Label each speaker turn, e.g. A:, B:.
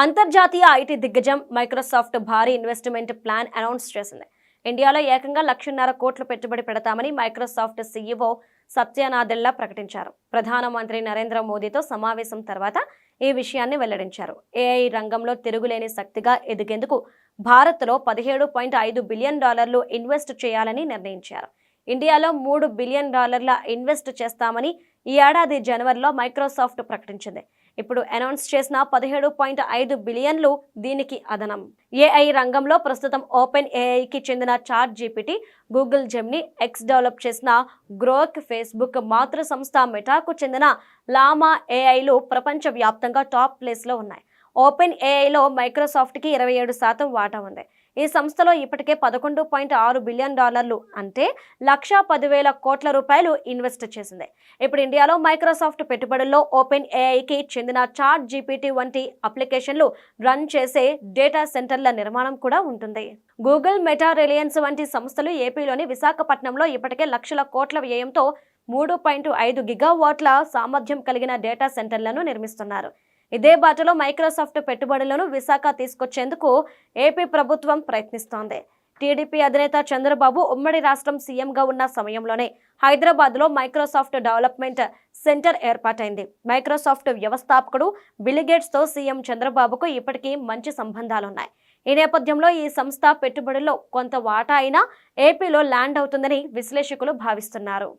A: అంతర్జాతీయ ఐటీ దిగ్గజం మైక్రోసాఫ్ట్ భారీ ఇన్వెస్ట్మెంట్ ప్లాన్ అనౌన్స్ చేసింది. ఇండియాలో ఏకంగా లక్షన్నర కోట్లు పెట్టుబడి పెడతామని మైక్రోసాఫ్ట్ సీఈఓ సత్యనాదెల్లా ప్రకటించారు. ప్రధానమంత్రి నరేంద్ర మోదీతో సమావేశం తర్వాత ఈ విషయాన్ని వెల్లడించారు. ఏఐ రంగంలో తిరుగులేని శక్తిగా ఎదిగేందుకు భారత్లో పదిహేడు పాయింట్ ఐదు బిలియన్ డాలర్లు ఇన్వెస్ట్ చేయాలని నిర్ణయించారు. ఇండియాలో మూడు బిలియన్ డాలర్ల ఇన్వెస్ట్ చేస్తామని ఈ ఏడాది జనవరిలో మైక్రోసాఫ్ట్ ప్రకటించింది. ఇప్పుడు అనౌన్స్ చేసిన పదిహేడు పాయింట్ ఐదు బిలియన్లు దీనికి అదనం. ఏఐ రంగంలో ప్రస్తుతం ఓపెన్ ఏఐకి చెందిన Chat GPT Google Gemini X develop చేసిన గ్రోక్ ఫేస్బుక్ మాతృ సంస్థ మెటాకు చెందిన లామా ఏఐలు ప్రపంచవ్యాప్తంగా టాప్ ప్లేస్లో ఉన్నాయి. ఓపెన్ ఏఐలో మైక్రోసాఫ్ట్కి ఇరవై ఏడు శాతం వాటా ఉంది. ఈ సంస్థలో ఇప్పటికే పదకొండు పాయింట్ ఆరు బిలియన్ డాలర్లు అంటే లక్షా పదివేల కోట్ల రూపాయలు ఇన్వెస్ట్ చేసింది. ఇప్పుడు ఇండియాలో మైక్రోసాఫ్ట్ పెట్టుబడుల్లో ఓపెన్ ఏఐకి చెందిన చాట్ జీపీటీ వంటి అప్లికేషన్లు రన్ చేసే డేటా సెంటర్ల నిర్మాణం కూడా ఉంటుంది. గూగుల్ మెటా రిలయన్స్ వంటి సంస్థలు ఏపీలోని విశాఖపట్నంలో ఇప్పటికే లక్షల కోట్ల వ్యయంతో మూడు పాయింట్ ఐదు గిగావాట్ల సామర్థ్యం కలిగిన డేటా సెంటర్లను నిర్మిస్తున్నారు. ఇదే బాటలో మైక్రోసాఫ్ట్ పెట్టుబడులను విశాఖ తీసుకొచ్చేందుకు ఏపీ ప్రభుత్వం ప్రయత్నిస్తోంది. టీడీపీ అధినేత చంద్రబాబు ఉమ్మడి రాష్ట్రం సీఎంగా ఉన్న సమయంలోనే హైదరాబాద్లో మైక్రోసాఫ్ట్ డెవలప్మెంట్ సెంటర్ ఏర్పాటైంది. మైక్రోసాఫ్ట్ వ్యవస్థాపకుడు బిలిగేట్స్తో సీఎం చంద్రబాబుకు ఇప్పటికీ మంచి సంబంధాలున్నాయి. ఈ నేపథ్యంలో ఈ సంస్థ పెట్టుబడుల్లో కొంత వాటా అయినా ఏపీలో ల్యాండ్ అవుతుందని విశ్లేషకులు భావిస్తున్నారు.